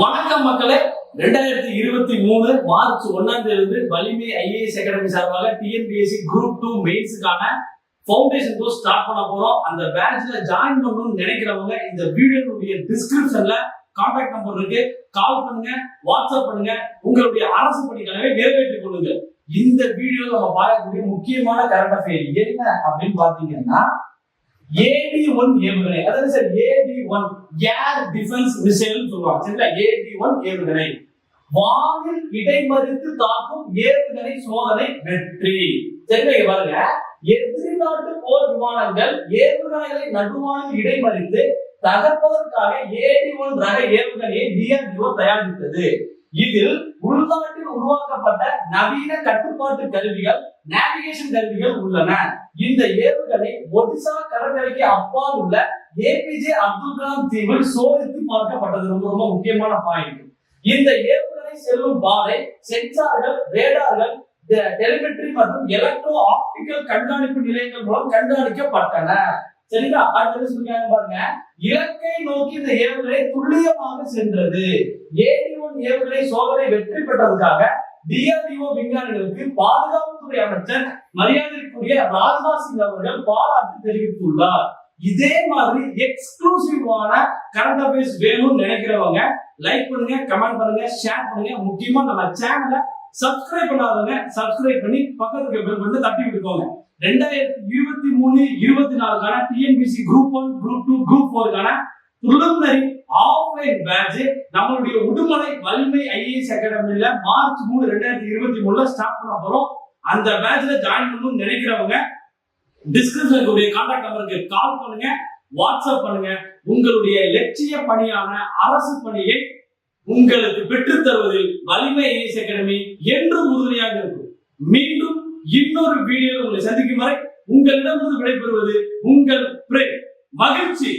வணக்கம் மக்களே. ரெண்டாயிரத்தி இருபத்தி மூணு மார்ச் ஒன்னாம் தேதி இருந்து வலிமை ஐஏஎஸ் அகாடமி சார்பாக டிஎன்பிஎஸ்சி குரூப் டூ மெயின்ஸுக்கான ஃபவுண்டேஷன் கோர்ஸ் ஸ்டார்ட் பண்ண போறோம். அந்த பேட்ச்ல ஜாயின் பண்ணணும்னு நினைக்கிறவங்க இந்த வீடியோனுடைய டிஸ்கிரிப்ஷன்ல கான்டாக்ட் நம்பர் இருக்கு. கால் பண்ணுங்க வாட்ஸ்அப் பண்ணுங்க. உங்களுடைய அரசு பணிகளை நிறைவேற்றிக் கொள்ளுங்க இந்த வீடியோ நம்ம பார்க்கக்கூடிய முக்கியமான கரண்ட் அஃபேர் என்ன அப்படின்னு பாத்தீங்கன்னா ஏடி ஒன் ஏவுகணை. அதாவது sir AB one air defence missile சொல்லுவாங்க. சரிங்களா? ஏபி ஒன் ஏவுகணை. வானில் இடைமறித்து தாக்கும் ஏவுகணை சோதனை வெற்றி. சரிங்களா? பாருங்க. எதிர்நாட்டு போர் விமானங்கள் ஏவுகணைகளை நடுவானில் இடைமறித்து தகர்ப்பதற்காக ஏடி ஒன் ரக ஏவுகணையை டிஆர்டிஓ தயாரித்தது. இதில் உள்நாட்டில் உருவாக்கப்பட்ட நவீன கட்டுப்பாட்டு கருவிகள் நேவிகேஷன் கருவிகள் உள்ளன. இந்த ஏவுகணை ஒடிசா கடற்கரைக்கு அப்பால் உள்ள ஏபிஜே அப்துல் கலாம் தீவில் சோதித்து பார்க்கப்பட்டது. ரொம்ப ரொம்ப முக்கியமான பாயிண்ட் இந்த ஏவுகணை செல்லும் பாதை சென்சார்கள் ரேடார்கள் டெலிமெட்ரி மற்றும் எலக்ட்ரோ ஆப்டிக்கல் கண்காணிப்பு நிலையங்கள் மூலம் கண்காணிக்கப்பட்டன. சரிங்களா? அடுத்தது சொல்லிருக்காங்க பாருங்க. இலக்கை நோக்கி இந்த ஏவுகணை துல்லியமாக சென்றது. ஏடி ஒன் ஏவுகணை சோதனை வெற்றி பெற்றதுக்காக டிஆர்டிஓ விஞ்ஞானிகளுக்கு பாதுகாப்புத்துறை அமைச்சர் மரியாதைக்குரிய ராஜ்நாத் சிங் அவர்கள் பாராட்டு தெரிவித்துள்ளார். இதே மாதிரி எக்ஸ்க்ளூசிவான கரண்ட் அஃபேர்ஸ் வேணும்னு நினைக்கிறவங்க லைக் பண்ணுங்க கமெண்ட் பண்ணுங்க ஷேர் பண்ணுங்க. முக்கியமா நம்ம சேனலை சப்ஸ்கிரைப் பண்ணாதவங்க சப்ஸ்கிரைப் பண்ணி பக்கத்துக்கு பெல் பண்ணி தட்டி விட்டுக்கோங்க. ரெண்டாயிரத்தி இருபத்தி மூணு இருபத்தி நாலுக்கான TNPSC group one group two group போருக்கான ப்ரிலிமினரி ஆஃப்லைன் பேட்ச் நம்மளுடைய உடுமலை வலிமை ஐஏஎஸ் அகாடமியில மார்ச் மூணு ரெண்டாயிரத்தி இருபத்தி மூணுல ஸ்டார்ட் பண்ண போறோம். அந்த பேட்ச்ல ஜாயின் பண்ணணும்னு நினைக்கிறவங்க டிஸ்கிரிப்ஷன் இருக்கக்கூடிய கான்டாக்ட் நம்பருக்கு கால் பண்ணுங்க வாட்ஸ்அப் பண்ணுங்க. உங்களுடைய லட்சிய பணியான அரசு பணியை உங்களுக்கு பெற்றுத்தருவதில் வலிமை ஐஏஎஸ் அகாடமி என்றும் உறுதுணையாக இருக்கும். மீண்டும் இன்னொரு வீடியோ உங்களை சந்திக்கும் வரை உங்களிடமிருந்து விடைபெறுவது உங்கள் பிரே மகிழ்ச்சி.